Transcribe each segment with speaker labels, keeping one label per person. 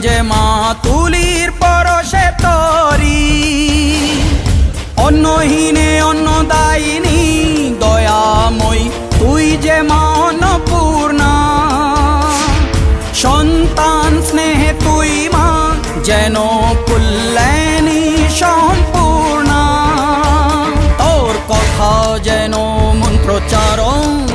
Speaker 1: যে মা তুলির পরশে তরি। অন্নহীনে অন্নদায়িনী, দয়াময়ী, তুই যে মা অন্নপূর্ণা। সন্তান স্নেহে তুই মা, যেন কুল্যাণী সম্পূর্ণা। তোর কথা যেন মন্ত্রচারণ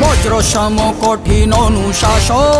Speaker 1: বজ্র সম কঠিন অনুশাসন।